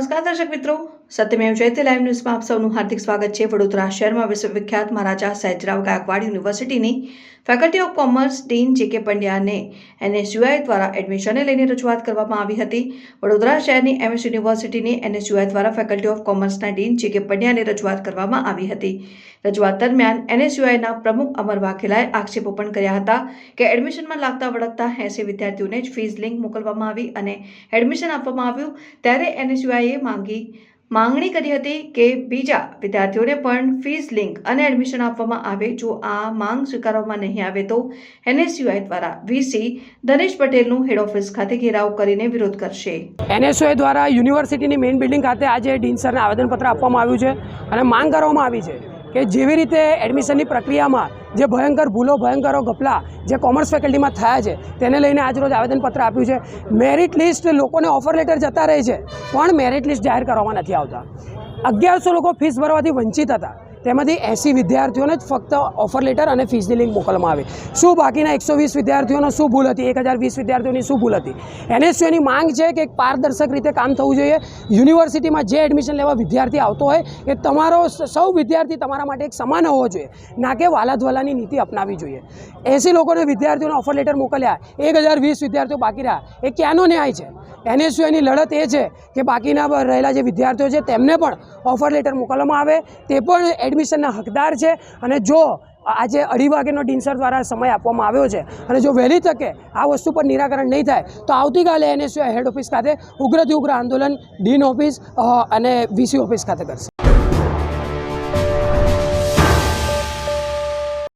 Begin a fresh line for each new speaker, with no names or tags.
નમસ્કાર દર્શક મિત્રો. સત્યમેવ જયતે લાઈવ ન્યૂઝમાં આપ સૌનું હાર્દિક સ્વાગત છે. વડોદરા શહેરમાં વિશ્વવિખ્યાત મહારાજા સયાજીરાવ ગાયકવાડ યુનિવર્સિટીની ફેકલ્ટી ઓફ કોમર્સ ડીન જે કે પંડ્યાને એનએસયુઆઈ દ્વારા એડમિશનને લઈને રજૂઆત કરવામાં આવી હતી. વડોદરા શહેરની એમએસ યુનિવર્સિટીની એનએસયુઆઈ દ્વારા ફેકલ્ટી ઓફ કોમર્સના ડીન જે કે પંડ્યાને રજૂઆત કરવામાં આવી હતી. રજૂઆત દરમિયાન એનએસયુઆઈના પ્રમુખ અમર વાઘેલાએ આક્ષેપો પણ કર્યા હતા કે એડમિશનમાં લાગતા વળગતા એસી વિદ્યાર્થીઓને જ ફીસ લિંક મોકલવામાં આવી અને એડમિશન આપવામાં આવ્યું. ત્યારે એનએસયુઆઈએ માંગી, માંગણી કરી હતી કે બીજા વિદ્યાર્થીઓને પણ ફીસ લિંક અને એડમિશન આપવામાં આવે. જો આ માંગ સ્વીકારવામાં નહીં આવે તો એનએસયુઆઈ દ્વારા વીસી ધનેશ પટેલનું હેડ ઓફિસ ખાતે ઘેરાવ કરીને વિરોધ કરશે.
એનએસયુઆઈ દ્વારા યુનિવર્સિટીની મેઇન બિલ્ડિંગ ખાતે આજે ડીન સરને આવેદનપત્ર આપવામાં આવ્યું છે અને માંગ કરવામાં આવી છે. કે જેવી રીતે એડમિશનની પ્રક્રિયામાં જે ભયંકર ભૂલો, ભયંકરો ગપલા જે કોમર્સ ફેકલ્ટીમાં થયા છે, તેને લઈને આજરોજ આવેદનપત્ર આપ્યું છે. મેરિટ લિસ્ટ લોકોને ઓફર લેટર જતા રહે છે, પણ મેરિટ લિસ્ટ જાહેર કરવામાં નથી આવતા. અગિયારસો લોકો ફીસ ભરવાથી વંચિત હતા. તેમાંથી એંસી વિદ્યાર્થીઓને જ ફક્ત ઓફર લેટર અને ફીસની લિંક મોકલવામાં આવી. શું બાકીના એકસો વીસ વિદ્યાર્થીઓનો શું ભૂલ હતી? એક હજાર વીસ વિદ્યાર્થીઓની શું ભૂલ હતી? એનએસયુની માંગ છે કે એક પારદર્શક રીતે કામ થવું જોઈએ. યુનિવર્સિટીમાં જે એડમિશન લેવા વિદ્યાર્થી આવતો હોય, એ તમારો સૌ વિદ્યાર્થી તમારા માટે એક સમાન હોવો જોઈએ. ના કે વાલાદવાલાની નીતિ અપનાવવી જોઈએ. એંસી લોકોને વિદ્યાર્થીઓને ઓફર લેટર મોકલ્યા. એક હજાર વીસ વિદ્યાર્થીઓ બાકી રહ્યા. એ ક્યાંનો ન્યાય છે? એનએસયુની લડત એ છે કે બાકીના રહેલા જે વિદ્યાર્થીઓ છે, તેમને પણ ઓફર લેટર મોકલવામાં આવે. તે પણ એડમિશનના હકદાર છે અને જો આજે અઢી વાગ્યાનો ડિન્સર દ્વારા સમય આપવામાં આવ્યો છે અને જો વહેલી તકે આ વસ્તુ પર નિરાકરણ નહીં થાય, તો આવતીકાલે એનએસયુ હેડ ઓફિસ ખાતે ઉગ્રથી ઉગ્ર આંદોલન, ડીન ઓફિસ અને વીસી ઓફિસ ખાતે કરશે.